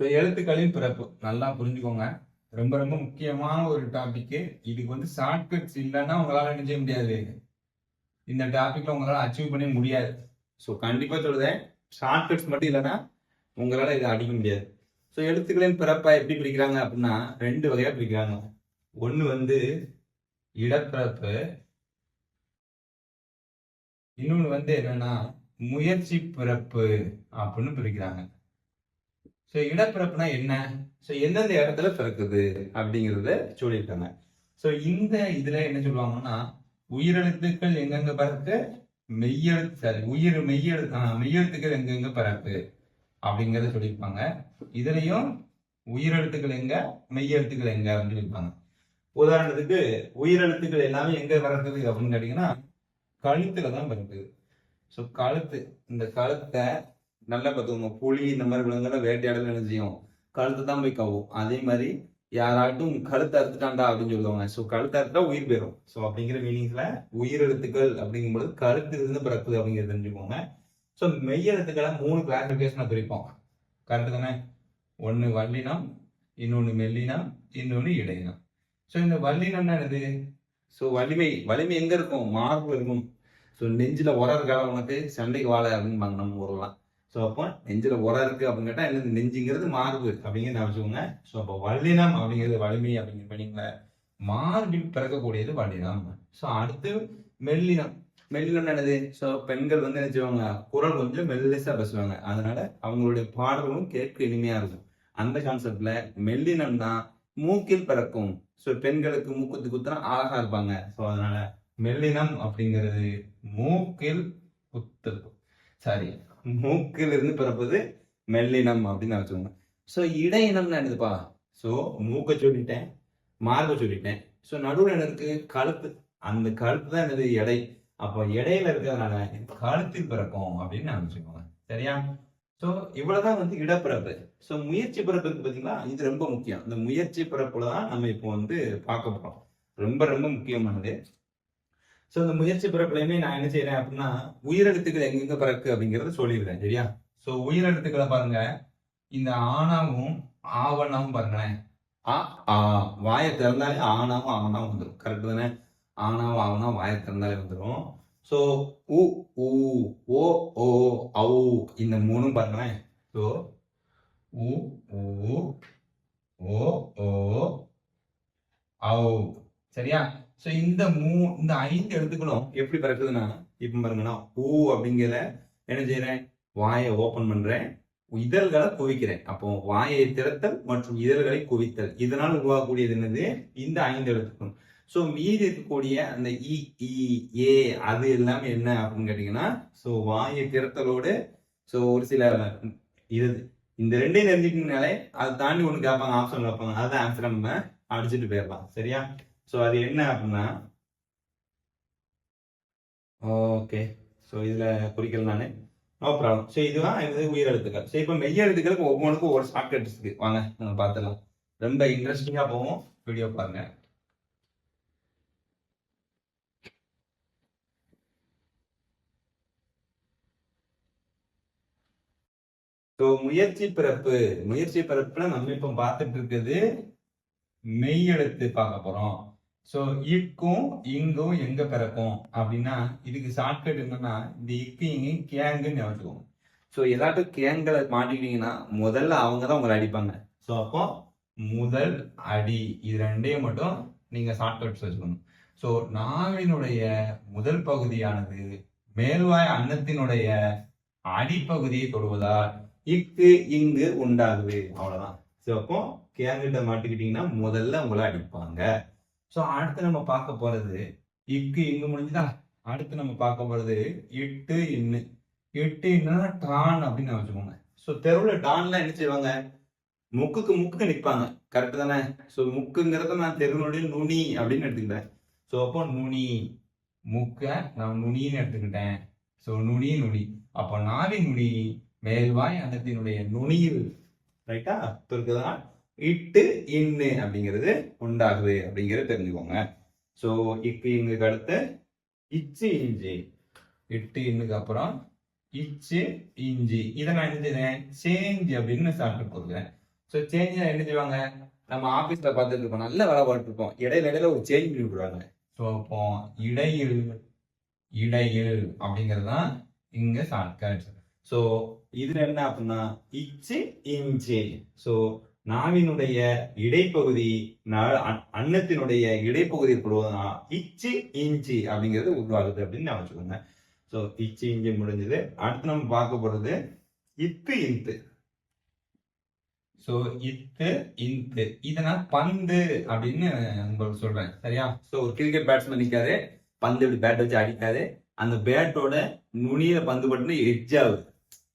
So எழுத்துக்களின் பிறப்பு. நல்லா புரிஞ்சுக்கோங்க. ரொம்ப ரொம்ப முக்கியமான ஒரு டாப்பிக்கு இதுக்கு வந்து ஷார்ட்கட்ஸ் இல்லைன்னா உங்களால் என்ன செய்ய முடியாது இந்த டாப்பிக்கில் உங்களால் அச்சீவ் பண்ண முடியாது. ஸோ கண்டிப்பாக சொல்லுதேன் ஷார்ட்கட்ஸ் மட்டும் இல்லைன்னா உங்களால் இதை அடிக்க முடியாது. ஸோ எழுத்துக்களின் பிறப்பை எப்படி பிரிக்கிறாங்க அப்படின்னா ரெண்டு வகையாக பிரிக்கிறாங்க. ஒன்று வந்து இடப்பிறப்பு. இன்னொன்று வந்து என்னன்னா முயற்சி பிறப்பு அப்படின்னு பிரிக்கிறாங்க. ஸோ இடப்பிறப்புனா என்ன? ஸோ எந்தெந்த இடத்துல பிறக்குது அப்படிங்கிறத சொல்லியிருக்காங்க. ஸோ இந்த இதில் என்ன சொல்லுவாங்கன்னா உயிரெழுத்துக்கள் எங்கெங்க பிறக்கு மெய்யெழுத்து சாரி உயிர் மெய்யெழு ஆ, மெய்யெழுத்துக்கள் எங்கெங்க பிறக்கு அப்படிங்கிறத சொல்லியிருப்பாங்க. இதுலையும் உயிரெழுத்துக்கள் எங்க மெய்யெழுத்துக்கள் எங்க அப்படின்னு சொல்லியிருப்பாங்க. உதாரணத்துக்கு உயிரெழுத்துக்கள் எல்லாமே எங்க பிறக்குது அப்படின்னு கேட்டீங்கன்னா கழுத்துல தான் பிறக்குது. ஸோ கழுத்து இந்த கழுத்தை நல்லா பார்த்துக்கோங்க. புலி இந்த மாதிரி விலங்குகளை வேட்டையாடல என்ன செய்யும்? கழுத்தை தான் போய் கவும் அதே மாதிரி யாராட்டும் கழுத்தை அறுத்துட்டாண்டா அப்படின்னு சொல்லுவாங்க. ஸோ கழுத்தை அறுத்தா உயிர் பெறும் ஸோ அப்படிங்கிற மீனிங்ஸ்ல உயிரெழுத்துக்கள் அப்படிங்கும்போது கழுத்து இருந்து பிறக்குது அப்படிங்கிறத தெரிஞ்சுக்கோங்க. ஸோ மெய்யெழுத்துக்களை மூணு கிளாசிபிகேஷனை பிரிப்போம். கரெக்டு தானே? ஒன்று வள்ளினம் இன்னொன்று மெல்லினம் இன்னொன்று இடையினம். ஸோ இந்த வள்ளினம்னா என்னது? ஸோ வலிமை வலிமை எங்கே இருக்கும்? மார்பு இருக்கும். ஸோ நெஞ்சில் உர இருக்கா உனக்கு? சண்டைக்கு வாழை அப்படின்பாங்க நம்ம ஊரெல்லாம் ஸோ அப்போ நெஞ்சில் உரம் இருக்குது அப்படின்னு கேட்டால் என்னது நெஞ்சுங்கிறது மார்பு அப்படிங்கிறத வச்சுக்கோங்க ஸோ அப்போ வல்லினம் அப்படிங்கிறது வலிமை அப்படிங்கிற பண்ணிங்களா மார்பில் பிறக்கக்கூடியது வல்லினம். ஸோ அடுத்து மெல்லினம். மெல்லினம் என்னது? ஸோ பெண்கள் வந்து என்ன செய்வாங்க? குரல் கொஞ்சம் மெல்லிசாக பேசுவாங்க. அதனால அவங்களுடைய பாடல்களும் கேட்க இனிமையாக இருக்கும். அந்த கான்செப்ட்ல மெல்லினம் தான் மூக்கில் பிறக்கும். ஸோ பெண்களுக்கு மூக்குத்து குத்துனா அழகா இருப்பாங்க. ஸோ அதனால மெல்லினம் அப்படிங்கிறது மூக்கில் குத்து சாரி. மூக்கில் இருந்து பிறப்பது மெல்லினம் அப்படின்னு வச்சுக்கோங்க ஸோ இடையினம்னு என்னதுப்பா? ஸோ மூக்கை சொல்லிட்டேன் மார்பை சொல்லிட்டேன். ஸோ நடுவில் என்ன இருக்கு? கழுத்து. அந்த கழுத்து தான் என்னது? எடை. அப்போ இடையில இருக்கிறதுனால கழுத்தில் பிறக்கும் அப்படின்னு நான் வச்சுக்கோங்க சரியா? ஸோ இவ்வளவுதான் வந்து இடப்பிறப்பு. ஸோ முயற்சி பிறப்பு இருக்கு பார்த்தீங்களா? இது ரொம்ப முக்கியம். இந்த முயற்சி பிறப்புல தான் நம்ம இப்போ வந்து பார்க்க போகிறோம் ரொம்ப ரொம்ப முக்கியமானது. ஸோ இந்த முயற்சி பிறப்புலையுமே நான் என்ன செய்யறேன் அப்படின்னா உயிரெழுத்துக்கள் எங்கெங்க பிறக்கு அப்படிங்கறத சொல்லிடுறேன் சரியா? ஸோ உயிரெழுத்துக்களை பாருங்க. இந்த ஆணாவும் ஆவணாவும் பாருங்களேன். ஆ ஆ வாயை திறந்தாலே ஆணாவும் ஆவணாவும் வந்துடும் கரெக்ட் தானே? ஆணாவும் ஆவணாவும் வாயை திறந்தாலே வந்துடும் ஸோ உ ஊ ஓ ஓ ஔ இந்த மூணும் பாருங்களேன். ஸோ உ ஊ ஓ ஓ ஔ. சரியா? ஸோ இந்த மூ இந்த ஐந்து எழுத்துக்களும் எப்படி பிறக்குதுன்னா இப்போ பாருங்கன்னா ஊ அப்படிங்கிற என்ன செய்யறேன் வாயை ஓப்பன் பண்றேன். இதழ்களை குவிக்கிறேன். அப்போ வாயை திறத்தல் மற்றும் இதழ்களை குவித்தல். இதனால் உருவாகக்கூடியது என்னது? இந்த ஐந்து எழுத்துக்கள் ஸோ மீதி இருக்கக்கூடிய அந்த இ இ ஏ அது எல்லாமே என்ன அப்படின்னு கேட்டீங்கன்னா ஸோ வாயை திறத்தலோடு ஸோ ஒரு சில இது இந்த ரெண்டையும் தெரிஞ்சுக்கிட்டீங்கனாலே அதை தாண்டி ஒன்று கேட்பாங்க ஆப்ஷன் கேட்பாங்க. அதுதான் ஆன்சர் நம்ம அடிச்சுட்டு போயிடலாம். சரியா? ஸோ அது என்ன அப்படின்னா ஓகே. ஸோ இதில் குறிக்கல நான் நோ ப்ராப்ளம் ஸோ இதுதான் இது உயிரெழுத்துக்கள் ஸோ இப்போ மெய் எழுத்துக்களுக்கு ஒவ்வொன்றுக்கும் ஒரு ஷார்ட்கட் இருக்கு. வாங்க நம்ம பார்த்துலாம் ரொம்ப இன்ட்ரெஸ்டிங்காக போவோம் வீடியோ பாருங்க. ஸோ முயற்சி பிறப்பு. முயற்சி பிறப்புல நம்ம இப்போ பார்த்துட்டு இருக்குது மெய் எழுத்து பார்க்க போறோம். ஸோ இக்கும் இங்கும் எங்க பிறக்கும்? அப்படின்னா இதுக்கு ஷார்ட்கட் என்னன்னா இந்த இக்கு இங்கும் கேங்குன்னு ஞாபகம் ஸோ ஏதாட்டும் கேங்களை மாட்டிக்கிட்டீங்கன்னா முதல்ல அவங்க தான் உங்களை அடிப்பாங்க. ஸோ அப்போ முதல் அடி இது ரெண்டையும் மட்டும் நீங்க ஷார்ட்கட்ஸ் வச்சுக்கணும் ஸோ நாவினுடைய முதல் பகுதியானது மேல்வாய் அன்னத்தினுடைய அடிப்பகுதியை தொடுவதால் இக்கு இங்கு உண்டாகுது. அவ்வளவுதான். ஸோ அப்போ கேங்கிட்ட மாட்டிக்கிட்டீங்கன்னா முதல்ல உங்களை அடிப்பாங்க. ஸோ அடுத்து நம்ம பார்க்க போகிறது இக்கு இங்கு முடிஞ்சுதா? அடுத்து நம்ம பார்க்க போகிறது இட்டு இன்னு. இட்டு இன்னுனா டான் அப்படின்னு வச்சுக்கோங்க. ஸோ தெருவில் டான்லாம் என்ன செய்வாங்க? முக்குக்கு முக்குக்கு நிற்பாங்க கரெக்டு தானே? ஸோ முக்குங்கிறத நான் தெருவினுடைய நுனி அப்படின்னு எடுத்துக்கிட்டேன். ஸோ அப்போ நுனி முக்க நான் நுனின்னு எடுத்துக்கிட்டேன். ஸோ நுனி நுனி. அப்போ நாவின் நுனி மேல்வாய் அன்னத்தினுடைய நுனியில். ரைட்டா இருக்குதான் இட்டு இன்னு அப்படிங்கிறது உண்டாகுது அப்படிங்கிறத தெரிஞ்சுக்கோங்க. ஸோ இக்கு இங்குக்கு அடுத்து இச்சு இஞ்சி. இட்டு இன்னுக்கு அப்புறம் இச்சு இஞ்சி. இதை நான் என்ன செய்றேன் சேஞ்ச் அப்படின்னு சாப்பிட்டு கொடுக்குறேன் ஸோ சேஞ்ச் என்ன செய்வாங்க? நம்ம ஆஃபீஸில் பார்த்துட்டு இருப்போம் நல்ல வேலை பார்த்துருப்போம் இருப்போம் இடையில இடையில ஒரு சேஞ்ச் பண்ணி விடுவாங்க. ஸோ அப்போ இடையில் இடையில் அப்படிங்கிறது தான் இங்கே ஷார்ட்கட் ஸோ இதில் என்ன அப்படின்னா இச்சு இஞ்சி. ஸோ நாவினுடைய இடைப்பகுதி ந- அன்னத்தினுடைய இடைப்பகுதி போடுவதுனா இச்சு இஞ்சி அப்படிங்கிறது உருவாகுது அப்படின்னு நான் வச்சுக்கோங்க. ஸோ இச்சு இஞ்சி முடிஞ்சது. அடுத்து நம்ம பார்க்க போறது இத்து இந்து ஸோ இத்து இந்து இதனால் பந்து அப்படின்னு உங்களுக்கு சொல்றேன். சரியா? ஸோ ஒரு கிரிக்கெட் பேட்ஸ்மேன் நிற்காது பந்து இப்படி பேட் வச்சு அடிக்காது அந்த பேட்டோட நுனியில பந்து பட்டு எட்ஜ் ஆகுது.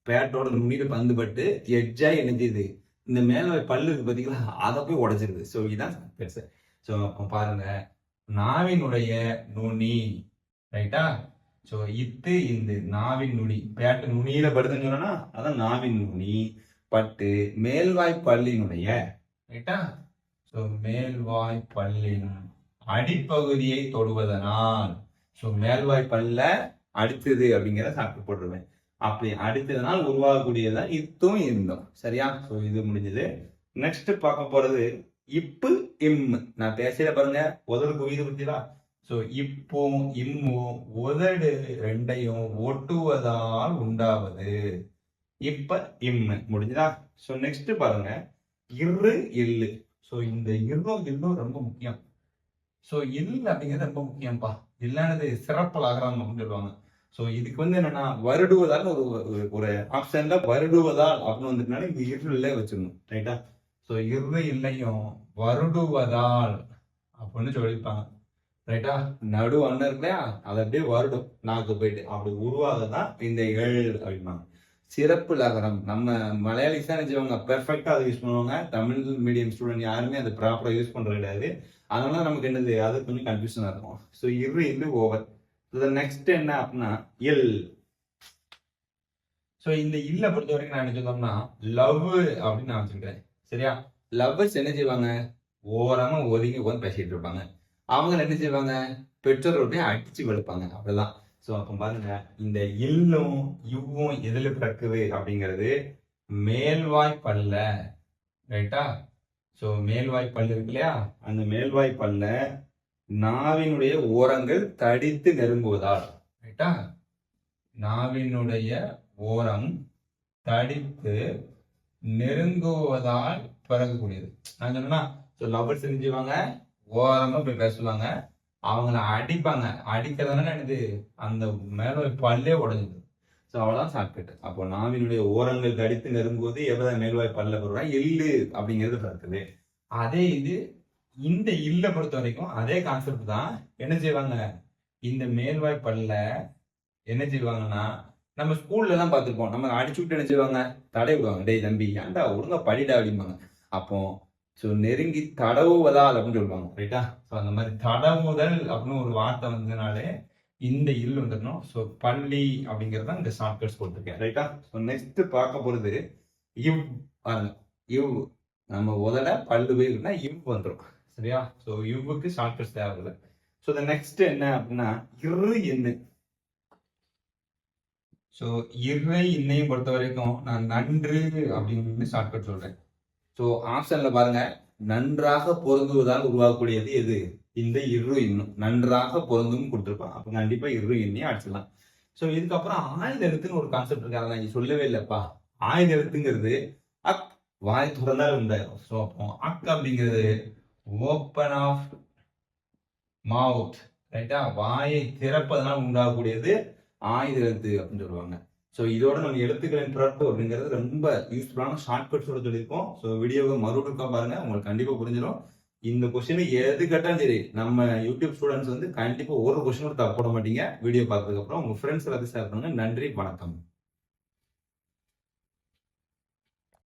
பேட்டோட நுனியில பந்து பட்டு எட்ஜாக இணைஞ்சுது. இந்த மேலே பல்லு இருக்கு அதை போய் உடைச்சிருது. ஸோ இதுதான் பெருசு. ஸோ அப்போ பாருங்க. நாவினுடைய நுனி ரைட்டா ஸோ இத்து இந்த நாவின் நுனி. பேட்டு நுனியில படுதுன்னு சொன்னா அதான் நாவின் நுனி. பட்டு மேல்வாய் பல்லினுடைய ரைட்டா ஸோ மேல்வாய் பல்லின் அடிப்பகுதியை தொடுவதனால் ஸோ மேல்வாய் பல்ல அடித்தது அப்படிங்கிறத சாப்பிட்டு போட்டுருவேன். அப்படி அடித்ததுனால் உருவாகக்கூடியதுதான் இத்தும் இருந்தோம். சரியா? ஸோ இது முடிஞ்சது. நெக்ஸ்ட் பார்க்க போறது இப்பு இம். நான் பேசல பாருங்க. உதடுக்கு உயிர் பத்தியா ஸோ இப்போ இம்மும் உதடு ரெண்டையும் ஒட்டுவதால் உண்டாவது. இப்ப இம்மு முடிஞ்சதா? ஸோ நெக்ஸ்ட் பாருங்க. இரு இல்லு. ஸோ இந்த இரும் இல்லும் ரொம்ப முக்கியம். ஸோ இல் அப்படிங்கிறது ரொம்ப முக்கியம்ப்பா இல்லானது சிறப்பு அகரம் அப்படின்னு சொல்லுவாங்க. ஸோ இதுக்கு வந்து என்னன்னா வருடுவதால் ஒரு ஒரு- ஆப்ஷன்ல வருடுவதால் அப்படின்னு வந்துட்டுனால இந்த இருளே வச்சிடணும் ரைட்டா ஸோ இரு இல்லையும் வருடுவதால் அப்படின்னு சொல்லியிருப்பாங்க ரைட்டா நடு அண்ணன் இல்லையா அது அப்படியே வருடும் நாக்கு போயிட்டு. அப்படி உருவாகதான் இந்த ஏழு அப்படிம்பாங்க. சிறப்பு லகரம். நம்ம மலையாளிஸ் தான் நினைச்சவங்க பெர்ஃபெக்டாக அதை யூஸ் பண்ணுவாங்க. தமிழ் மீடியம் ஸ்டூடெண்ட் யாருமே அதை ப்ராப்பராக யூஸ் பண்ணுறது கிடையாது. அதனால நமக்கு என்னது அது கொஞ்சம் கன்ஃபியூஷனாக இருக்கும். ஸோ இரு இல்லை ஓவர் நெக்ஸ்ட் என்ன அப்படின்னா எல் ஸோ இந்த இல்ல பொறுத்த வரைக்கும் நான் என்ன சொன்னோம்னா லவ் அப்படின்னு நான் வச்சுக்கிறேன் சரியா? லவ்வர்ஸ் என்ன செய்வாங்க? ஓரமா ஒதுங்கி உட்காந்து பேசிட்டு இருப்பாங்க. அவங்க என்ன செய்வாங்க? பெற்றோர்கள் அடிச்சு வெளுப்பாங்க. அப்படிதான் ஸோ அப்போ பாருங்க. இந்த இல்லும் இவ்வும் எதுல பிறக்குது அப்படிங்கிறது மேல்வாய் பல்ல ரைட்டா ஸோ மேல்வாய் பல் இருக்கு இல்லையா? அந்த மேல்வாய் பல்ல நாவினுடைய ஓரங்கள் தடித்து நெருங்குவதால். ரைட்டா நாவினுடைய ஓரம் தடித்து நெருங்குவதால் பிறக்கக்கூடியது. நான் சொன்னா ஸோ லவ்வர்ஸ் செஞ்சுவாங்க ஓரமா போய் பேசுவாங்க. அவங்கள அடிப்பாங்க. அடிக்கிறதுனால என்னது? அந்த மேல பல்லே உடைஞ்சது. ஸோ அவ்வளோதான் ஷார்ட்கட் அப்போ நாவினுடைய ஓரங்கள் தடித்து நெருங்குவது எவ்வளவு மேல்வாய் பல்ல போடுறா எள்ளு அப்படிங்கிறது பிறக்குது. அதே இது இந்த இல்ல பொறுத்த வரைக்கும் அதே கான்செப்ட் தான் என்ன செய்வாங்க? இந்த மேல்வாய் பல்ல என்ன செய்வாங்கன்னா நம்ம ஸ்கூல்ல எல்லாம் பார்த்துருப்போம். நம்ம அடிச்சு விட்டு என்ன செய்வாங்க? தடை விடுவாங்க. டேய் தம்பி ஏன்டா ஒழுங்கா படிடா அப்படிம்பாங்க. அப்போ ஸோ நெருங்கி தடவுவதால் அப்படின்னு சொல்லுவாங்க. ரைட்டா ஸோ அந்த மாதிரி தடவுதல் அப்படின்னு ஒரு வார்த்தை வந்ததுனாலே இந்த இல் வந்துடணும். ஸோ பள்ளி அப்படிங்கிறது தான் இந்த ஷார்ட்கட்ஸ் கொடுத்துருக்கேன் ரைட்டா ஸோ நெக்ஸ்ட் பார்க்க போகிறது இவ் இவ் நம்ம உதட பல்லு போய் இவ் வந்துடும் சரியா? ஸோ இவ்வுக்கு ஷார்ட்கட்ஸ் தேவையில்லை. ஸோ த நெக்ஸ்ட் என்ன அப்படின்னா இரு எண்ணு. ஸோ இறை இன்னையும் பொறுத்த வரைக்கும் நான் நன்று அப்படின்னு ஷார்ட்கட் சொல்றேன். ஸோ ஆப்ஷன்ல பாருங்க. நன்றாக பொருந்துவதால் உருவாகக்கூடியது எது? இந்த இரு இன்னும் நன்றாக பொருந்தும் கொடுத்துருப்பான். அப்போ கண்டிப்பா இரு எண்ணையும் அடிச்சிடலாம் ஸோ இதுக்கப்புறம் ஆயுத எழுத்துன்னு ஒரு கான்செப்ட் இருக்கு. அதை நான் சொல்லவே இல்லைப்பா. ஆயுத எழுத்துங்கிறது அக் வாய் திறந்தால் உண்டாயிரும். ஸோ அப்போ அக் அப்படிங்கிறது ஓப்பன் ஆஃப் மவுத் ரைட்டா வாயை திறப்பதனால் உண்டாகக்கூடியது ஆயுத எழுத்து அப்படின்னு சொல்லுவாங்க. ஸோ இதோட நம்ம எழுத்துக்களின் பிறப்பு அப்படிங்கிறது ரொம்ப யூஸ்ஃபுல்லான ஷார்ட்கட்ஸோட சொல்லியிருக்கோம். ஸோ வீடியோவை மறுபடியும் பாருங்க. உங்களுக்கு கண்டிப்பாக புரிஞ்சிடும் இந்த கொஸ்டின் எது கேட்டாலும் சரி நம்ம யூடியூப் ஸ்டூடெண்ட்ஸ் வந்து கண்டிப்பாக ஒரு கொஸ்டின் கூட தப்பு போட மாட்டீங்க. வீடியோ பார்த்ததுக்கப்புறம் உங்கள் ஃப்ரெண்ட்ஸ் எல்லாத்தையும் ஷேர் பண்ணுங்க. நன்றி வணக்கம்.